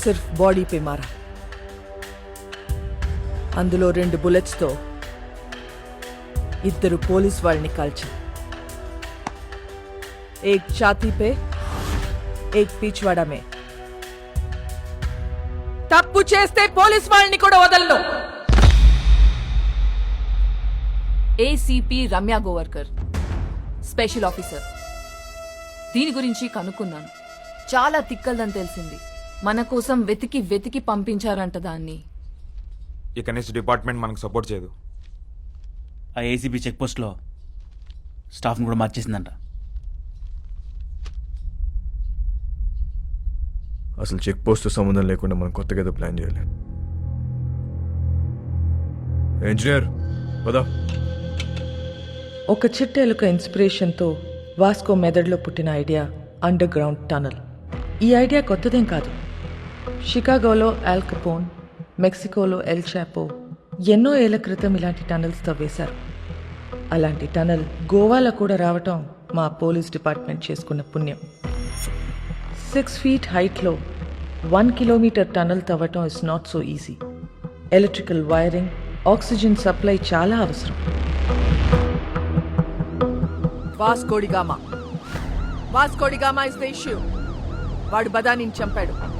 సిర్ఫ్ body pay మారా అందులో రెండు బుల్లెట్స్తో ఇద్దరు పోలీస్ వాళ్ళని కాల్చారు. ఏక్ ఛాతీ పే ఏక్ పీచ్వాడా మే. తప్పు చేస్తే పోలీస్ వాళ్ళని కూడా వదలను. ACP Ramya Govarkar special officer. దీని గురించి కనుక్కున్నాను. చాలా తిక్కల్దని తెలిసింది. మన కోసం వెతికి వెతికి పంపించారంట దాన్ని. ఇక నుంచి డిపార్ట్మెంట్ మనకు సపోర్ట్ చేయదు. ఆ ఏసీబీ చెక్ పోస్ట్లో స్టాఫ్ని కూడా మార్చేసిందంట. అసలు చెక్ పోస్ట్ సంబంధం లేకుండా మనం కొత్తగా ఏదో ప్లాన్ చేయాలి. ఇంజనీర్ పదా. ఒక చిట్టెలుక ఇన్స్పిరేషన్తో వాస్కో మెదడులో పుట్టిన ఐడియా అండర్ గ్రౌండ్ టనల్ ఈ ఐడియా కొత్తదేం కాదు. షికాగోలో ఆల్ కపోన్ మెక్సికోలో ఎల్ చాపో ఎన్నో ఏళ్ళ క్రితం ఇలాంటి టనల్స్ తవ్వేశారు. అలాంటి టనల్ గోవాలో కూడా రావటం మా పోలీస్ డిపార్ట్మెంట్ చేసుకున్న పుణ్యం. సిక్స్ ఫీట్ హైట్లో one kilometre tunnel తవ్వటం is not so easy electrical wiring oxygen supply చాలా అవసరం. Vasco da Gama Vasco da Gama is the issue వాడు బదానిని చంపాడు.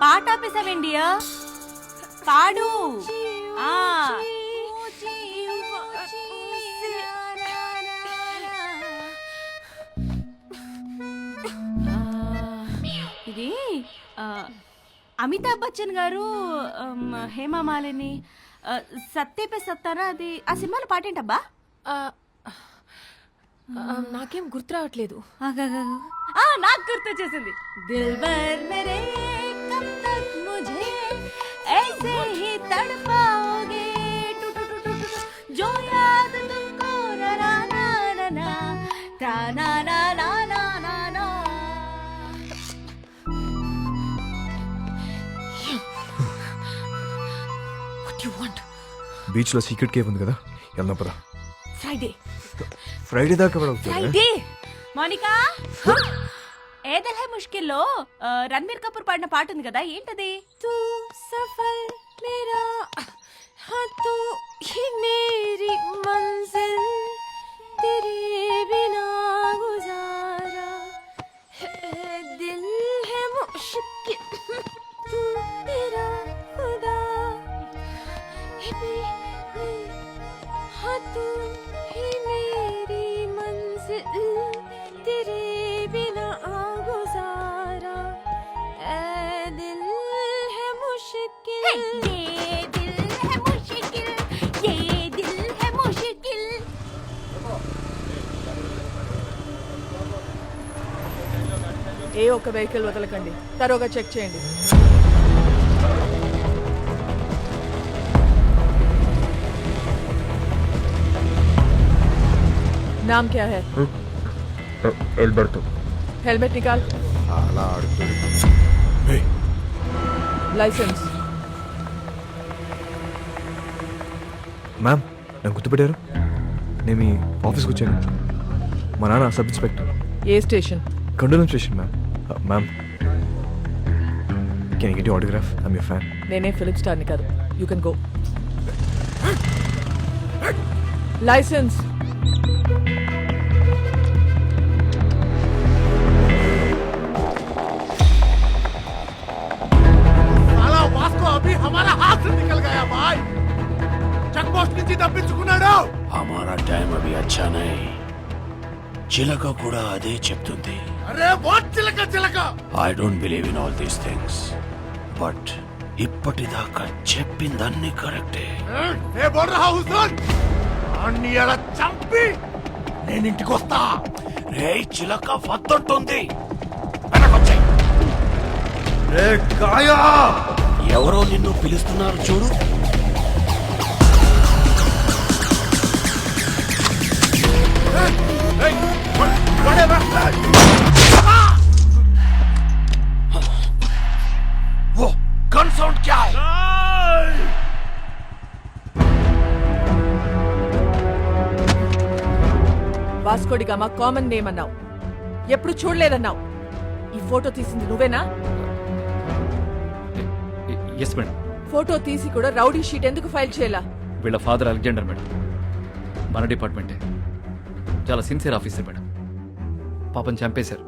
పాట ఆపేసావేండియా పాడు. ఆ. ఇది అమితాబ్ బచ్చన్ గారు హేమా మాలిని సత్తే పే సత్తారా అది ఆ సినిమాలో పాటేంటబ్బా? నాకేం గుర్తు రావట్లేదు. నాకు గుర్తు వచ్చేసింది. దిల్బర్ మెరే సీక్రెట్ కేవ్ ఉంది కదా వెళ్దాం ఫ్రైడే ఫ్రైడే దాకా కూడా అవుతుంది ఫ్రైడే మోనికా ఏ దిల్ హై ముష్కిల్లో ఆ, రణబీర్ కపూర్ పాడిన పాట ఉంది కదా ఏంటది తూ సఫర్ మేరా हाँ तू ही मेरी मंजिल तेरे बिना गुजारा है दिल है मुश्किल तू मेरा खुदा है मेरी ఏ ఒక్క వెహికల్ వదలకండి తరోగా చెక్ చేయండి नाम क्या है ఎల్బర్తో हेलमेट निकाल అలా ఆడుతుంది ఏయ్, लाइसेंस మ్యామ్ నన్ను గుర్తుపెట్టారు నేను మీ ఆఫీస్కి వచ్చాను మా నాన్న సబ్ ఇన్స్పెక్టర్ ఏ station కండోలం station ma'am ma'am can get autograph I'm you fan నేనే ఫిలిప్ స్టార్ని కాదు యూ కెన్ గో లైసెన్స్ साला वास्को अभी हमारा हाथ से निकल गया भाई चेक पोस्ट నుంచి తప్పించుకున్నాడు हमारा टाइम अभी अच्छा नहीं చిలక కూడా అదే చెప్తుంది. I don't believe in all these things but ఇప్పటిదాకా చెప్పిందన్నీ కరెక్టే. చంపి నేను ఇంటికి వస్తా. రే చిలక వద్దంటుంది. వెనకొచ్చాయి. రే కాయా! ఎవరో నిన్ను పిలుస్తున్నారు చూడు. वो गन साउंड क्या है వాస్కోడి గామా కామన్ నేమ్ అన్నావు ఎప్పుడు చూడలేదన్నావు ఈ ఫోటో తీసింది నువ్వేనా ఎస్ మేడం ఫోటో తీసి కూడా రౌడీ షీట్ ఎందుకు ఫైల్ చేయాలా వీళ్ళ ఫాదర్ అలెగ్జాండర్ మేడం మన డిపార్ట్మెంటే చాలా సిన్సియర్ ఆఫీసర్ మేడం పాపం చంపేశారు.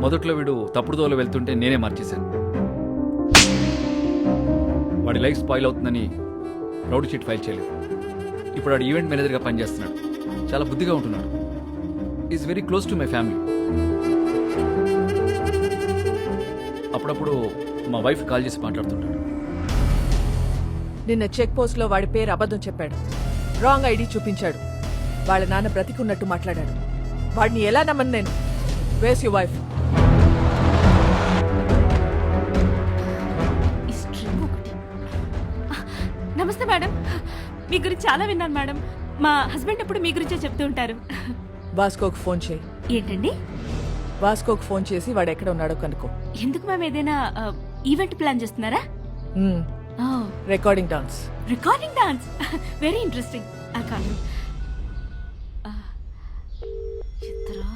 మొదట్లో వీడు తప్పుడు దోవలో వెళ్తుంటే నేనే మార్చేశాను. వాడి లైఫ్ స్పాయిల్ అవుతుందని రౌడ్ షీట్ ఫైల్ చేయలేదు. ఇప్పుడు వాడు ఈవెంట్ మేనేజర్గా పనిచేస్తున్నాడు. చాలా బుద్ధిగా ఉంటున్నాడు. Is very close to my family. అప్పుడప్పుడు మా వైఫ్ కాల్ చేసి మాట్లాడుతుంటాడు. నిన్న చెక్ పోస్ట్లో వాడి పేరు అబద్ధం చెప్పాడు. రాంగ్ ఐడి చూపించాడు. వాళ్ళ నాన్న బ్రతికున్నట్టు మాట్లాడాడు. వాడిని ఎలా నమ్మను నేను? వేస్ యు వైఫ్ నమస్తే మేడం. మీ గురించి చాలా విన్నాను మేడం. మా హస్బెండ్ ఎప్పుడు మీ గురించే చెప్తూ ఉంటారు. వాస్కోకి ఫోన్ చేయి. ఏంటండి? వాస్కోకి ఫోన్ చేసి వాడు ఎక్కడ ఉన్నాడో కనుక్కో. ఎందుకు మేము ఏదైనా ఈవెంట్ ప్లాన్ చేస్తున్నారా? Recording dance recording dance very interesting కాదు ఆ, ఎత్తరా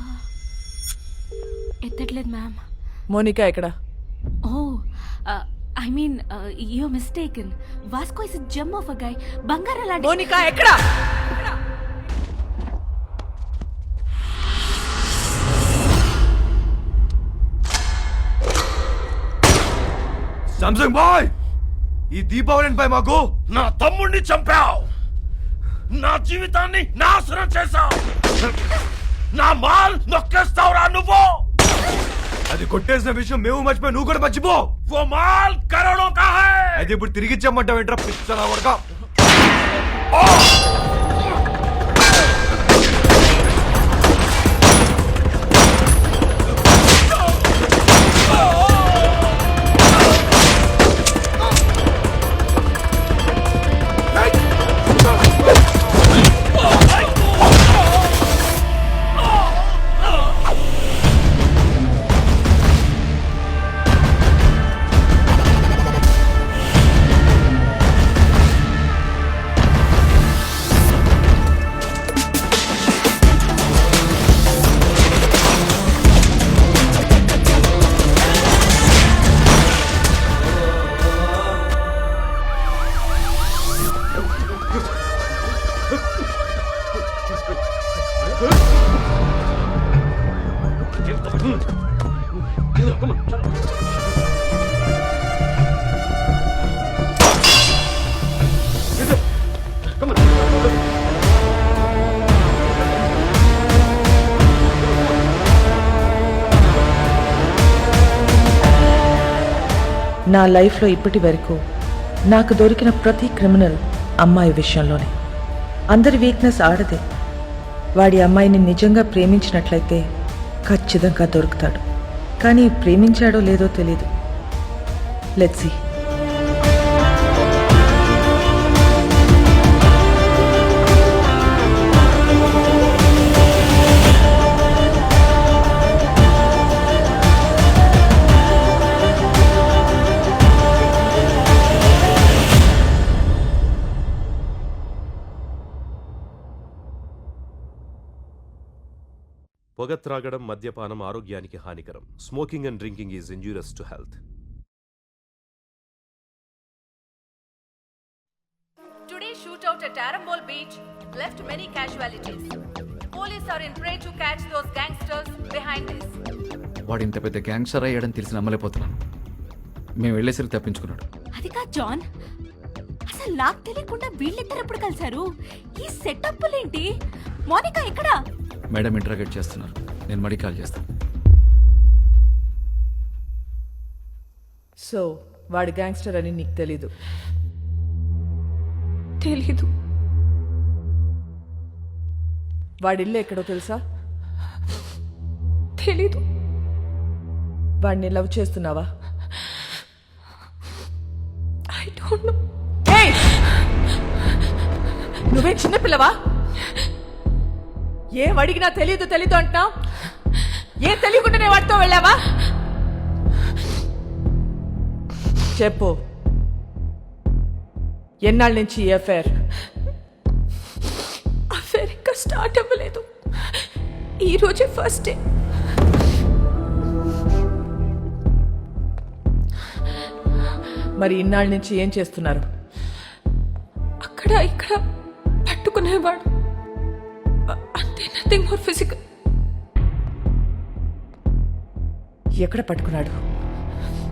ఎత్తట్లేదు మ్యామ్ మోనికా ఎక్కడ? ఓ I mean you mistaken Vasco is gem of a guy బంగారం లాంటి మోనికా ఎక్కడ? బాయ్ ఈ దీపావళిపై మాకు నా తమ్ముడిని చంపావు. నా జీవితాన్ని నాశనం చేశావు. నా మాల్ నొక్కేస్తావురా నువ్వు. అది కొట్టేసిన విషయం మేము మర్చిపోయి నువ్వు కూడా మర్చిపో. ఓ మాల్ కరోడో కా అది ఇప్పుడు తిరిగి ఇచ్చామంటావు ఏంట్రా పిచ్చలా వరకా నా లైఫ్లో ఇప్పటి వరకు నాకు దొరికిన ప్రతి క్రిమినల్ అమ్మాయి విషయంలోనే. అందరి వీక్నెస్ ఆడదే. వాడి అమ్మాయిని నిజంగా ప్రేమించినట్లయితే ఖచ్చితంగా దొరుకుతాడు. కానీ ప్రేమించాడో లేదో తెలియదు లెట్స్ పొగ త్రాగడం మద్యపానం ఆరోగ్యానికి హానికరం. Smoking and drinking is injurious to health. Today's shootout at Arambol Beach left many casualties. Police are in prey to catch those gangsters behind this. వాడు ఇంత పెద్ద గ్యాంగ్స్టర్ అయ్యాడని తెలిసి నమ్మలేకపోతున్నాను మేము వెళ్ళేసరికి తప్పించుకున్నాడు. అది కాదు జాన్. అసలు నాకు తెలియకుండా వీళ్ళిద్దరు ఎప్పుడు కలిశారు? ఈ సెటప్లేంటి మోనికా ఎక్కడా? మేడం ఇంటరాగేట్ చేస్తున్నారు. నేను మడి కాల్ చేస్తాను సో వాడి గ్యాంగ్స్టర్ అని నీకు తెలీదు? తెలీదు. వాడి ఇల్లు ఎక్కడో తెలుసా? తెలీదు. వాడిని లవ్ చేస్తున్నావా? I don't know! నువ్వే చిన్నపిల్లవా? ఏం అడిగినా తెలీదు తెలీదు అంటున్నావు? ఏం తెలియకుండానే వాడితో వెళ్ళావా? చెప్పు. ఎన్నాళ్ళ నుంచి ఈ అఫేర్ అఫేర్ ఇంకా స్టార్ట్ అవ్వలేదు. ఈ రోజే ఫస్ట్ డే మరి ఇన్నాళ్ళ నుంచి ఏం చేస్తున్నారు? అక్కడ ఇక్కడ పట్టుకునేవాడు. Nothing more physical. ఎక్కడ పట్టుకున్నాడు?